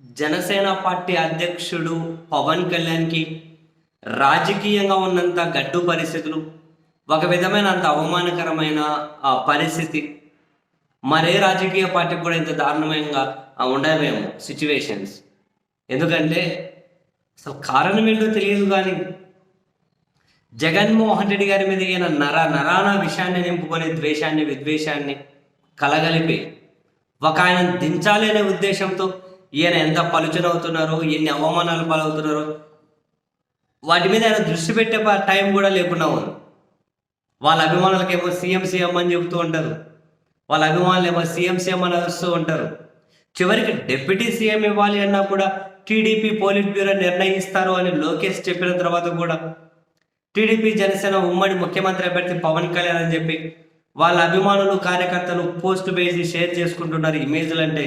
Janasena party అధ్యక్షుడు పవన్ కళ్యాణ్కి రాజకీయంగా ఉన్నంత గడ్డు పరిస్థితులు ఒక విధమైన అంత అవమానకరమైన ఆ పరిస్థితి. మరే రాజకీయ పార్టీకి కూడా ఇంత దారుణంగా ఉండవేమో సిచ్యువేషన్స్ ఎందుకంటే అసలు కారణం ఏంటో తెలియదు కానీ జగన్మోహన్ రెడ్డి గారి మీద ఈయన నర నరాన విషయాన్ని నింపుకొని ద్వేషాన్ని విద్వేషాన్ని కలగలిపి ఒక ఆయన దించాలి అనే ఉద్దేశంతో ఈయన ఎంత పలుచనవుతున్నారో ఎన్ని అవమానాలు పాలవుతున్నారో. వాటి మీద ఆయన దృష్టి పెట్టే టైం కూడా లేకుండా ఉంది. వాళ్ళ అభిమానులకేమో సీఎం సీఎం అని చెబుతూ ఉంటారు. వాళ్ళ అభిమానులు ఏమో సీఎం సీఎం అని వస్తూ ఉంటారు. చివరికి డిప్యూటీ సీఎం ఇవ్వాలి అన్నా కూడా టీడీపీ పోలిట్ బ్యూరో నిర్ణయిస్తారు అని లోకేష్ చెప్పిన తర్వాత కూడా టీడీపీ జనసేన ఉమ్మడి ముఖ్యమంత్రి అభ్యర్థి పవన్ కళ్యాణ్ అని చెప్పి వాళ్ళ అభిమానులు కార్యకర్తలు పోస్ట్ వేసి షేర్ చేసుకుంటున్నారు ఇమేజ్లు అంటే.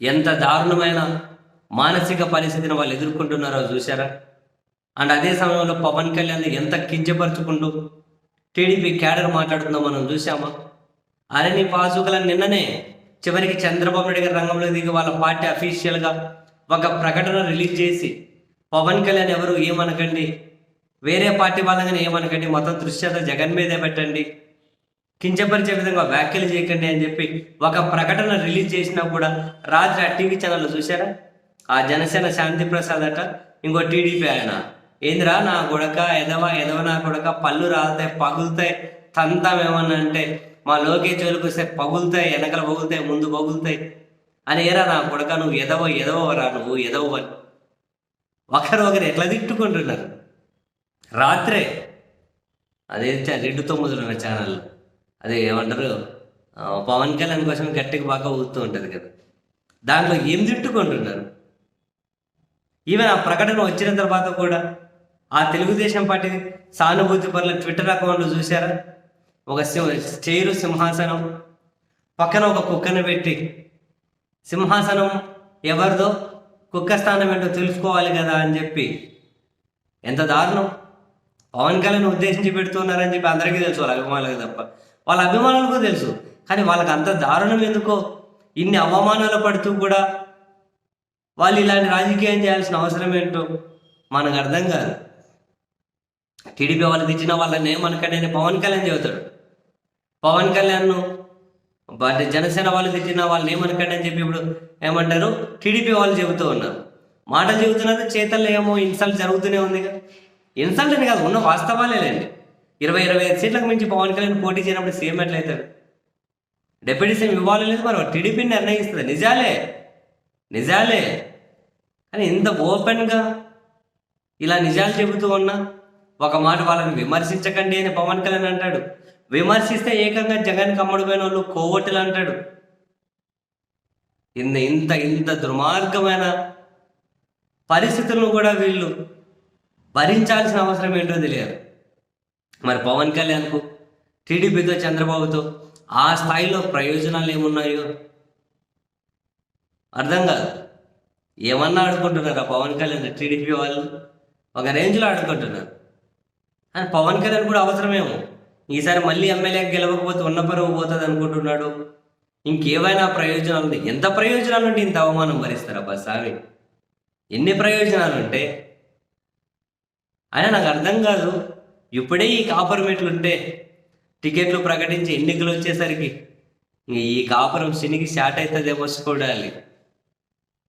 ఎంత దారుణమైన మానసిక పరిస్థితిని వాళ్ళు ఎదుర్కొంటున్నారో చూసారా అండ్ అదే సమయంలో పవన్ కళ్యాణ్ ఎంత కించపరుచుకుంటూ టీడీపీ క్యాడర్ మాట్లాడుతుందో మనం చూసామా అరే నీ పాసుకల నిన్ననే చివరికి చంద్రబాబు నాయుడు గారి రంగంలో దిగి వాళ్ళ పార్టీ అఫీషియల్గా ఒక ప్రకటన రిలీజ్ చేసి పవన్ కళ్యాణ్ ఎవరు ఏమనకండి? వేరే పార్టీ వాళ్ళని ఏమనకండి? మొత్తం దృశ్యత జగన్ మీదే పెట్టండి. కించపరిచే విధంగా వ్యాఖ్యలు చేయకండి అని చెప్పి ఒక ప్రకటన రిలీజ్ చేసినా కూడా రాత్రి ఆ టీవీ ఛానల్లో చూసారా ఆ జనసేన శాంతి ప్రసాద్ అట ఇంకో టీడీపీ ఆయన. ఏందిరా నా కొడక ఎదవ ఎదవ నా కొడక పళ్ళు రాలుతాయి పగులుతాయి తంతం ఏమన్నా అంటే మా లోకే జోలికి వస్తే పగులుతాయి వెనకలు పగులుతాయి ముందు పగులుతాయి. అని ఏరా నా కొడక నువ్వు ఎదవ ఎదవరా నువ్వు ఎదవ అని ఒకరు ఒకరు ఎట్లా తిట్టుకుంటున్నారు? రాత్రే అదే చ- రెండు తొమ్మిదిలో ఉన్న ఛానల్. అదే ఏమంటారు? పవన్ కళ్యాణ్ కోసం గట్టికి బాగా ఊతూ ఉంటుంది కదా. దాంట్లో ఏం తిట్టుకుంటున్నారు? ఈవెన్ ఆ ప్రకటన వచ్చిన తర్వాత కూడా ఆ తెలుగుదేశం పార్టీ సానుభూతి పనుల ట్విట్టర్ అకౌంట్లు చూసారా ఒక చైరు సింహాసనం పక్కన ఒక కుక్కను పెట్టి సింహాసనం ఎవరిదో కుక్క స్థానం ఏంటో తెలుసుకోవాలి కదా అని చెప్పి ఎంత దారుణం. పవన్ కళ్యాణ్ ఉద్దేశించి పెడుతున్నారని చెప్పి అందరికీ తెలుసు అభిమానులకు తప్ప. వాళ్ళ అభిమానులకు తెలుసు. కానీ వాళ్ళకి అంత దారుణం ఎందుకో? ఇన్ని అవమానాలు పడుతూ కూడా వాళ్ళు ఇలాంటి రాజకీయం చేయాల్సిన అవసరం ఏంటో మనకు అర్థం కాదు. టీడీపీ వాళ్ళు తెచ్చిన వాళ్ళని ఏమనకండి పవన్ కళ్యాణ్ చెబుతాడు. పవన్ కళ్యాణ్ను బట్ జనసేన వాళ్ళు తెచ్చిన వాళ్ళని ఏమనకండి అని చెప్పి ఇప్పుడు ఏమంటారు? టీడీపీ వాళ్ళు చెబుతూ ఉన్నారు. మాటలు చెబుతున్నారు చేతల్లో ఏమో ఇన్సల్ట్ జరుగుతూనే ఉంది కదా ఇన్సల్ట్ అని కాదు ఉన్న వాస్తవాలే లేండి ఇరవై ఇరవై ఐదు సీట్లకు మించి పవన్ కళ్యాణ్ పోటీ చేయనప్పుడు సీఎం ఎట్లయితాడు? డిప్యూటీ సీఎం ఇవ్వాలి లేదు మరి టీడీపీని నిర్ణయిస్తుంది. నిజాలే. నిజాలే. కానీ ఇంత ఓపెన్గా ఇలా నిజాలు చెబుతూ ఉన్నా ఒక మాట వాళ్ళని విమర్శించకండి అని పవన్ కళ్యాణ్ అంటాడు. విమర్శిస్తే ఏకంగా జగన్ కమ్మడిపోయిన వాళ్ళు కోవట్టులు అంటాడు. ఇంత ఇంత ఇంత దుర్మార్గమైన పరిస్థితులను కూడా వీళ్ళు భరించాల్సిన అవసరం ఏంటో తెలియదు. మరి పవన్ కళ్యాణ్కు టీడీపీతో చంద్రబాబుతో ఆ స్థాయిలో ప్రయోజనాలు ఏమున్నాయో? అర్థం కాదు. ఏమన్నా ఆడుకుంటున్నారా పవన్ కళ్యాణ్ టీడీపీ వాళ్ళు? ఒక రేంజ్లో ఆడుకుంటున్నారు. అని పవన్ కళ్యాణ్ కూడా అవసరమేమో. ఈసారి మళ్ళీ ఎమ్మెల్యే గెలవకపోతే ఉన్న పరువు పోతుంది అనుకుంటున్నాడు. ఇంకేమైనా ప్రయోజనాలు ఉన్నాయి ఎంత ప్రయోజనాలు ఉంటే ఇంత అవమానం భరిస్తారా బస్ స్వామి ఎన్ని ప్రయోజనాలు ఉంటే? అయినా నాకు అర్థం కాదు. ఇప్పుడే ఈ కాపురం ఉంటే టికెట్లు ప్రకటించి ఎన్నికలు వచ్చేసరికి. ఈ కాపురం శనికి స్టార్ట్ అవుతుందేమో చూడాలి